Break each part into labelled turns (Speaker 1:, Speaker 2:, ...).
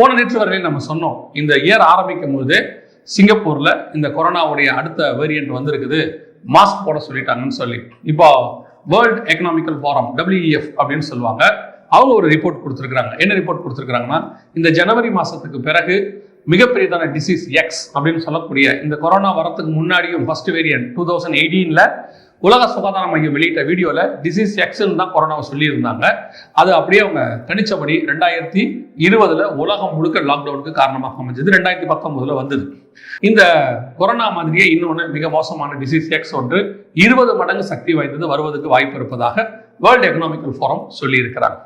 Speaker 1: போன நேற்று வரையிலும் நம்ம சொன்னோம் இந்த இயர் ஆரம்பிக்கும் போது சிங்கப்பூர்ல இந்த கொரோனாவுடைய அடுத்த வேரியன்ட் வந்திருக்குது. மாஸ்க் போட சொல்லிட்டாங்கன்னு சொல்லி. இப்போ வேர்ல்ட் எக்கனாமிக்கல் ஃபாரம் டபிள்யூஎஃப் அப்படின்னு சொல்லுவாங்க. அவங்க ஒரு ரிப்போர்ட் கொடுத்துருக்குறாங்க. என்ன ரிப்போர்ட் கொடுத்துருக்குறாங்கன்னா இந்த ஜனவரி மாதத்துக்கு பிறகு மிகப்பெரியதான டிசீஸ் எக்ஸ் அப்படின்னு சொல்லக்கூடிய இந்த கொரோனா வரத்துக்கு முன்னாடியும் ஃபர்ஸ்ட் வேரியன்ட் டூ தௌசண்ட் எயிட்டீனில் உலக சுகாதார மையம் வெளியிட்ட வீடியோவில் டிசீஸ் எக்ஸ்னு தான் கொரோனாவை சொல்லியிருந்தாங்க. அது அப்படியே அவங்க கணிச்சபடி ரெண்டாயிரத்தி இருபதுல உலகம் முழுக்க லாக்டவுனுக்கு காரணமாக அமைஞ்சது. ரெண்டாயிரத்தி பத்தொன்பதுல வந்தது. இந்த கொரோனா மாதிரியே இன்னொன்று மிக மோசமான டிசீஸ் எக்ஸ் ஒன்று இருபது மடங்கு சக்தி வாய்ந்தது வருவதற்கு வாய்ப்பு இருப்பதாக வேர்ல்டு எக்கனாமிக்கல் ஃபோரம் சொல்லியிருக்கிறாங்க.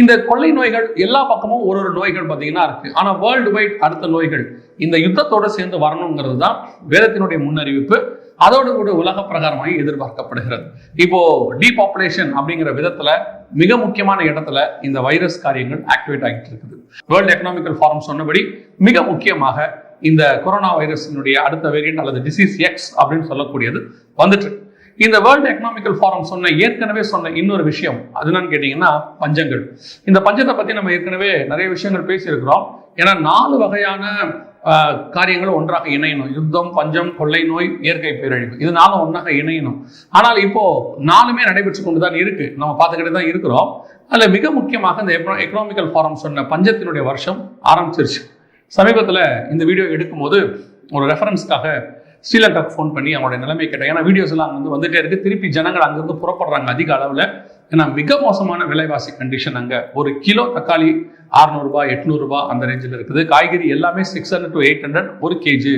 Speaker 1: இந்த கொள்ளை நோய்கள் எல்லா பக்கமும் ஒரு ஒரு நோய்கள் பார்த்தீங்கன்னா இருக்கு. ஆனால் வேர்ல்டு வைட் அடுத்த நோய்கள் இந்த யுத்தத்தோட சேர்ந்து வரணுங்கிறது தான் வேதத்தினுடைய முன்னறிவிப்பு. அதோடு கூட உலக பிரகாரமாக எதிர்பார்க்கப்படுகிறது. இப்போ டீபாப்புலேஷன் அப்படிங்கிற விதத்துல மிக முக்கியமான இடத்துல இந்த வைரஸ் காரியங்கள் ஆக்டிவேட் ஆகிட்டு இருக்குது. வேர்ல்டு எக்கனாமிக்கல் ஃபாரம் சொன்னபடி மிக முக்கியமாக இந்த கொரோனா வைரஸினுடைய அடுத்த வேரியன்ட் அல்லது டிசீஸ் எக்ஸ் அப்படின்னு சொல்லக்கூடியது வந்துட்டு இந்த வேர்ல்டு எக்கனாமிக்கல் ஃபாரம் சொன்ன ஏற்கனவே சொன்ன இன்னொரு விஷயம் அது என்னன்னு கேட்டீங்கன்னா பஞ்சங்கள். இந்த பஞ்சத்தை பத்தி நம்ம ஏற்கனவே நிறைய விஷயங்கள் பேசியிருக்கிறோம். ஏன்னா நாலு வகையான காரியங்களும் காரியங்கள் ஒன்றாக இணையணும். யுத்தம் பஞ்சம் கொள்ளை நோய் இயற்கை பேரழிவு. இதனால ஒன்றாக இணையணும். ஆனால் இப்போ நாலுமே நடைபெற்று கொண்டு தான் இருக்கு. நம்ம பார்த்துக்கிட்டு தான் இருக்கிறோம். அதில் மிக முக்கியமாக இந்த எக்கனாமிக்கல் ஃபாரம் சொன்ன பஞ்சத்தினுடைய வருஷம் ஆரம்பிச்சிருச்சு. சமீபத்தில் இந்த வீடியோ எடுக்கும்போது ஒரு ரெஃபரன்ஸ்க்காக ஸ்ரீலங்காவுக்கு ஃபோன் பண்ணி அவங்களுடைய நிலைமை கேட்டேன். ஏன்னா வீடியோஸ் எல்லாம் அங்கே வந்துட்டே இருக்கு. திருப்பி ஜனங்கள் அங்கேருந்து புறப்படுறாங்க அதிக அளவில். ஏன்னா மிக மோசமான விலைவாசி கண்டிஷன் அங்கே. ஒரு கிலோ தக்காளி அறுநூறுபா எட்நூறுபா அந்த ரேஞ்சில் இருக்குது. காய்கறி எல்லாமே six hundred to eight hundred ஒரு கேஜி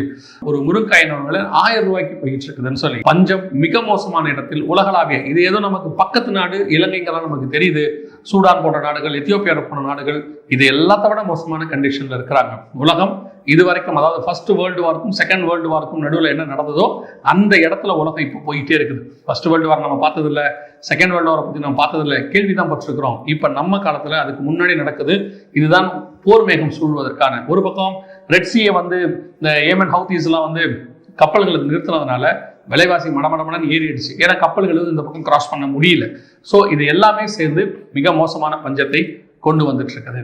Speaker 1: ஒரு முருங்காயின் விலை? ஆயிரம் ரூபாய்க்கு போயிட்டு இருக்குதுன்னு சொல்லி. பஞ்சம் மிக மோசமான இடத்தில் உலகளாவிய இது ஏதோ நமக்கு பக்கத்து நாடு இலங்கைங்கெல்லாம் நமக்கு தெரியுது. சூடான் போன்ற நாடுகள் எத்தியோப்பியா போன்ற நாடுகள் இது எல்லாத்த விட மோசமான கண்டிஷன்ல இருக்கிறாங்க. உலகம் இது வரைக்கும் அதாவது ஃபர்ஸ்ட் வேர்ல்டு வார்க்கும் செகண்ட் வேர்ல்டு வார்க்கும் நடுவில் என்ன நடந்ததோ அந்த இடத்துல உலகம் இப்போ போயிட்டே இருக்குது. ஃபர்ஸ்ட் வேர்ல்டு வார் நம்ம பார்த்ததில்ல செகண்ட் வேர்ல்டு வாரை பற்றி நம்ம பார்த்தது இல்ல கேள்வி தான் பட்டிருக்கிறோம். இப்போ நம்ம காலத்தில் அதுக்கு முன்னாடி நடக்குது இதுதான் போர் மேகம் சூழ்வதற்கான. ஒரு பக்கம் ரெட்சியை வந்து இந்த ஏமன் ஹவுத்தீஸ்லாம் வந்து கப்பல்களை நிறுத்தினதுனால விலைவாசி மடமடமடன்னு ஏறிடுச்சு. ஏன்னா கப்பல்கள் இந்த பக்கம் கிராஸ் பண்ண முடியல. ஸோ இது எல்லாமே சேர்ந்து மிக மோசமான பஞ்சத்தை கொண்டு வந்துட்டு இருக்குது.